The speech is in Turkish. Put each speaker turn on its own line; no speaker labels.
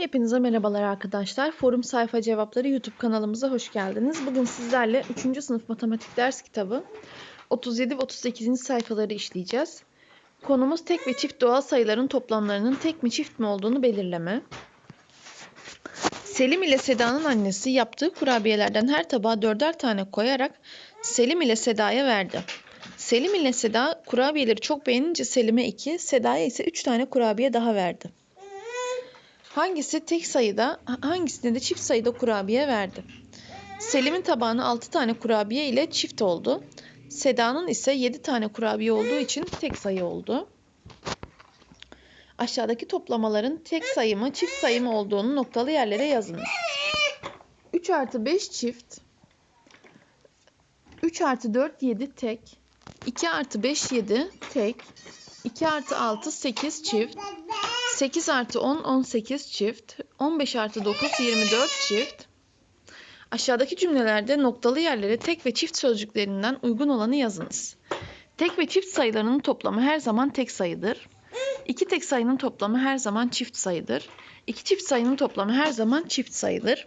Hepinize merhabalar arkadaşlar. Forum Sayfa Cevapları YouTube kanalımıza hoş geldiniz. Bugün sizlerle 3. sınıf matematik ders kitabı 37 ve 38. sayfaları işleyeceğiz. Konumuz tek ve çift doğal sayıların toplamlarının tek mi çift mi olduğunu belirleme. Selim ile Seda'nın annesi yaptığı kurabiyelerden her tabağa dörder tane koyarak Selim ile Seda'ya verdi. Selim ile Seda kurabiyeleri çok beğenince Selim'e 2, Seda'ya ise 3 tane kurabiye daha verdi. Hangisi tek sayıda, hangisine de çift sayıda kurabiye verdi? Selim'in tabağına 6 tane kurabiye ile çift oldu. Seda'nın ise 7 tane kurabiye olduğu için tek sayı oldu. Aşağıdaki toplamaların tek sayı mı çift sayı mı olduğunu noktalı yerlere yazınız. 3 artı 5 çift. 3 artı 4 7 tek. 2 artı 5 7 tek. 2 artı 6 8 çift. 8 artı 10 18 çift. 15 artı 9 24 çift. Aşağıdaki cümlelerde noktalı yerlere tek ve çift sözcüklerinden uygun olanı yazınız. Tek ve çift sayılarının toplamı her zaman tek sayıdır. İki tek sayının toplamı her zaman çift sayıdır. İki çift sayının toplamı her zaman çift sayıdır.